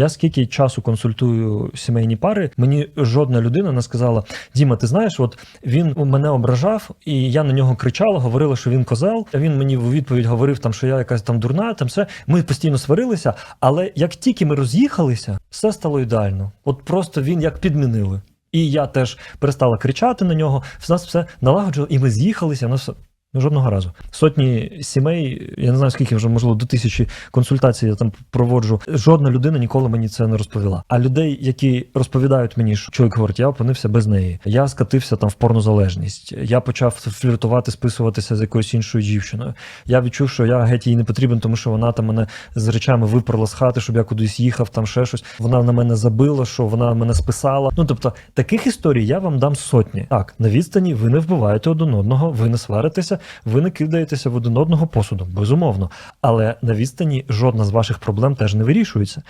Я скільки часу консультую сімейні пари, мені жодна людина не сказала: Діма, ти знаєш, от він мене ображав, і я на нього кричала, говорила, що він козел. Він мені в відповідь говорив, там, що я якась там дурна, там все. Ми постійно сварилися. Але як тільки ми роз'їхалися, все стало ідеально. От просто він як підмінили. І я теж перестала кричати на нього. В нас все налагоджено, і ми з'їхалися. У нас все. Ну, жодного разу. Сотні сімей, я не знаю скільки вже, можливо, до тисячі консультацій я там проводжу. Жодна людина ніколи мені це не розповіла. А людей, які розповідають мені, що чоловік говорить, я опинився без неї. Я скатився там в порнозалежність. Я почав фліртувати, списуватися з якоюсь іншою дівчиною. Я відчув, що я геть їй не потрібен, тому що вона там мене з речами виперла з хати, щоб я кудись їхав, там ще щось. Вона на мене забила, що вона мене списала. Ну тобто, таких історій я вам дам сотні. Так, на відстані ви не вбиваєте один одного, ви не сваритеся, ви не кидаєтеся в один одного посудом, безумовно. Але на відстані жодна з ваших проблем теж не вирішується.